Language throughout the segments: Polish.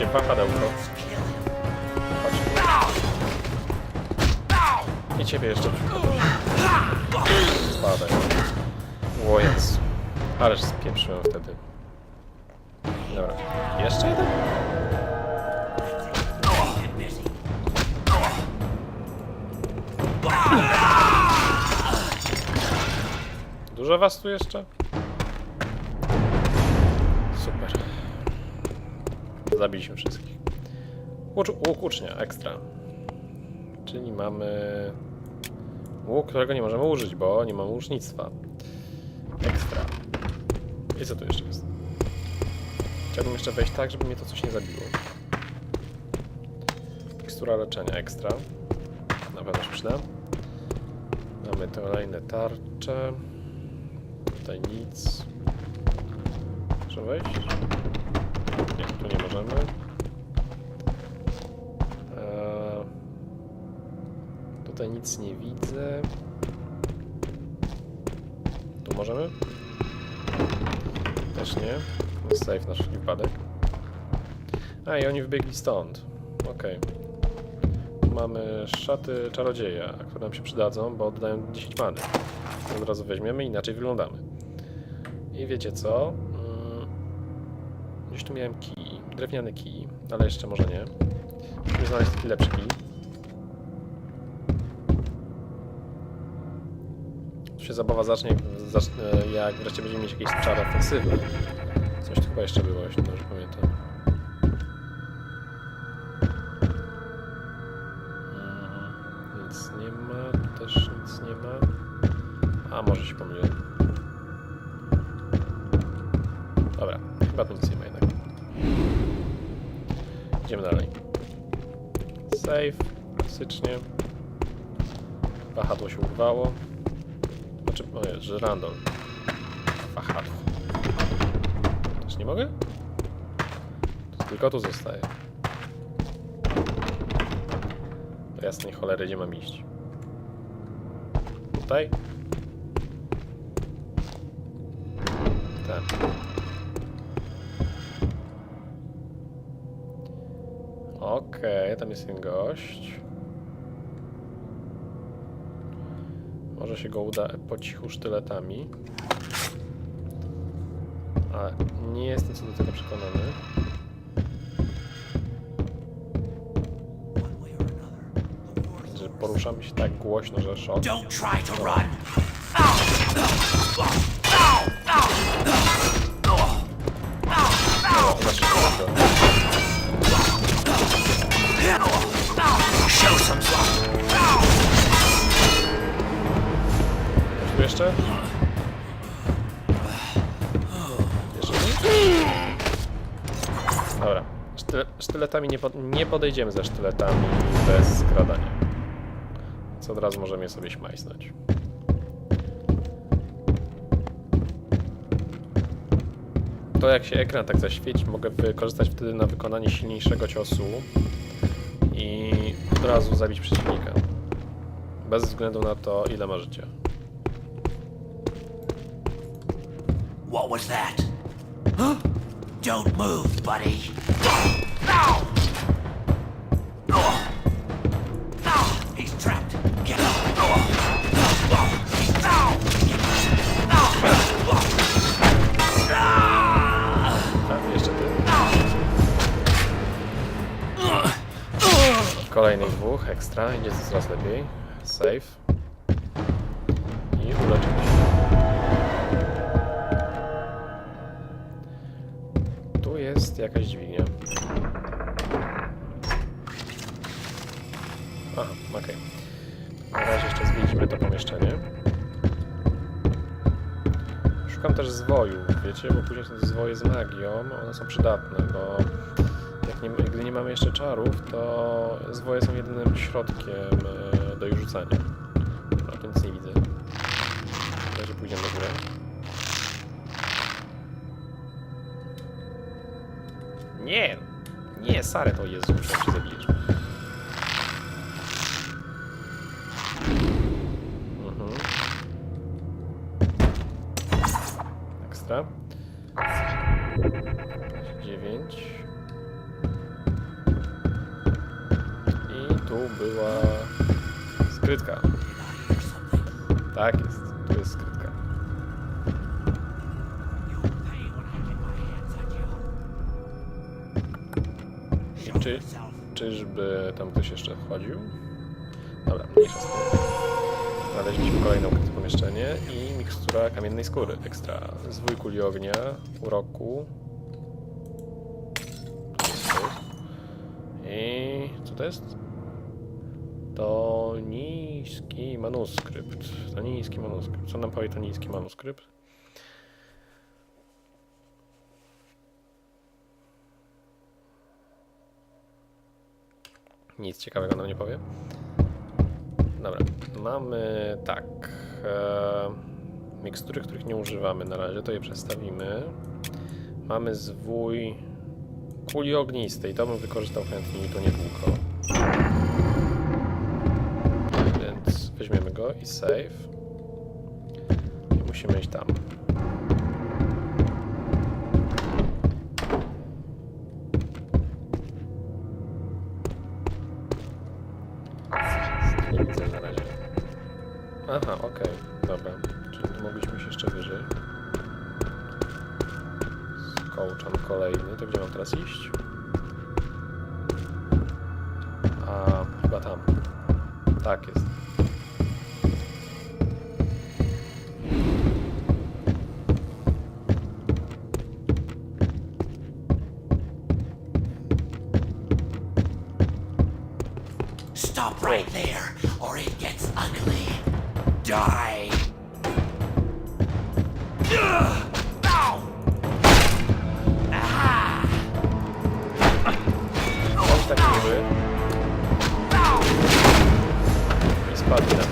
Patrzcie, wahadełko. Patrzcie. I ciebie jeszcze. Spadaj. Łojec. Ależ spieprzyłem wtedy. Dobra. Jeszcze jeden? Dużo was tu jeszcze? Zabiliśmy wszystkich. Łucz, łuk ucznia, ekstra. Czyli mamy łuk, którego nie możemy użyć, bo nie mamy łucznictwa. Ekstra. I co tu jeszcze jest? Chciałbym jeszcze wejść tak, żeby mnie to coś nie zabiło. Mikstura leczenia, ekstra. Na pewno się przyda. Mamy kolejne tarcze. Tutaj nic. Muszę wejść? Nie, tu nie możemy. Eee, tutaj nic nie widzę. Tu możemy? Też nie. Jest safe na wszelki wypadek. A i oni wybiegli stąd. Okej. Tu Mamy szaty czarodzieja, które nam się przydadzą, bo oddają 10 many. Od razu weźmiemy, inaczej wyglądamy. I wiecie co? Gdzieś tu miałem kij, drewniany kij, ale jeszcze może nie. Musimy znaleźć taki lepszy kij. Tu się zabawa zacznie, zacznę, jak wreszcie będziemy mieć jakieś czary ofensywne. Coś tu chyba jeszcze było, jeśli dobrze pamiętam. Nic nie ma, też nic nie ma. A, może się pomyliłem. Dobra, chyba tu nic nie ma jednak. Idziemy dalej. Save, klasycznie. Wahadło się urwało. Znaczy, o jest, że random. Wahadło. Też nie mogę? To tylko tu zostaje. Do jasnej cholery, gdzie mam iść? Tutaj? Ten. Okej, tam jest ten gość. Może się go uda po cichu sztyletami. Ale nie jestem co do tego przekonany. Że poruszamy się tak głośno, że szok. Don't try to run. Jeszcze? Dobra. Sztyle, sztyletami nie, pod, nie podejdziemy ze sztyletami bez skradania. Co od razu możemy je sobie śmajsnąć. To jak się ekran tak zaświeci, mogę wykorzystać wtedy na wykonanie silniejszego ciosu i od razu zabić przeciwnika. Bez względu na to, ile ma życia. What was that? Huh? Don't move, buddy. Ow! Kolejnych dwóch, ekstra, idzie coraz lepiej. Save. I uleczyć. Tu jest jakaś dźwignia. Aha, okej. Na razie jeszcze zwiedzimy to pomieszczenie. Szukam też zwojów, wiecie, bo później te zwoje z magią, one są przydatne, bo jak nie, gdy nie mamy jeszcze czarów, to zwoje są jedynym środkiem e, do ich rzucania. A tu nic nie widzę. Razie pójdziemy do góry. Nie! Nie, sare to Jezu, muszę się zabijesz. Mhm. Ekstra. I tu była skrytka. Tak jest, tu jest skrytka. Czy, czyżby tam ktoś jeszcze wchodził? Dobra, mniejsza z. Znaleźliśmy kolejne ukryte pomieszczenie i mikstura kamiennej skóry. Ekstra. Zwój kuli ognia, uroku. I co to jest? To niski manuskrypt. To niski manuskrypt. Co nam powie to niski manuskrypt? Nic ciekawego nam nie powie. Dobra, mamy tak. E, mikstury, których nie używamy na razie, to je przestawimy. Mamy zwój kuli ognistej, to bym wykorzystał chętnie i to niedługo. Więc weźmiemy go i save. I musimy iść tam. Aha, okej, dobra. Czyli tu mogliśmy się jeszcze wyżej. Kołczan kolejny, to gdzie mam teraz iść? A, chyba tam. Tak jest. Stop right there, or it gets ugly. Die. Ah! Tak miły Ow! i spadł na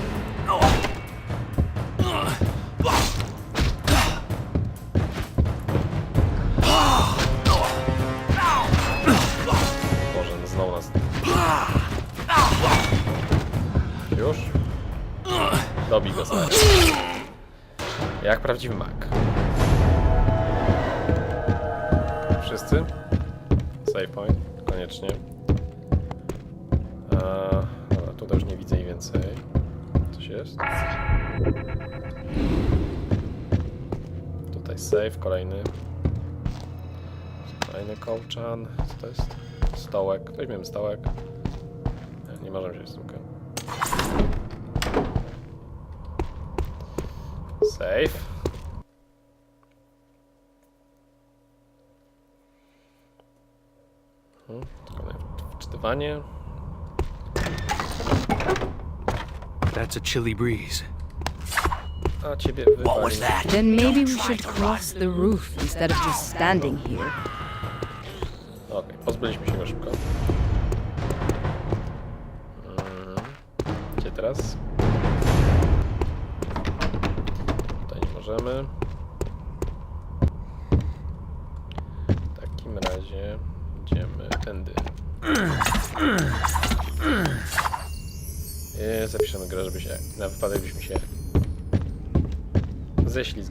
Boże, no znowu nas... Już? Dobij go stary. Jak prawdziwy mak. Wszyscy? Save point, koniecznie. A, dobra, tutaj już nie widzę i więcej. Coś jest? Tutaj save, kolejny. Kolejny kołczan. Co to jest? Stołek. Weźmiemy stołek. Nie, nie możemy wziąć stołka. Save. Hmm, wczytywanie. That's a chilly breeze. A ciebie What was wywali. that? Then maybe we should cross the roof instead of just standing here. Okej, pozbyliśmy się go szybko. Mm, Gdzie teraz? Możemy. W takim razie idziemy tędy. I zapiszemy grę, żeby się, na wypadek byśmy się ześlizgnęli.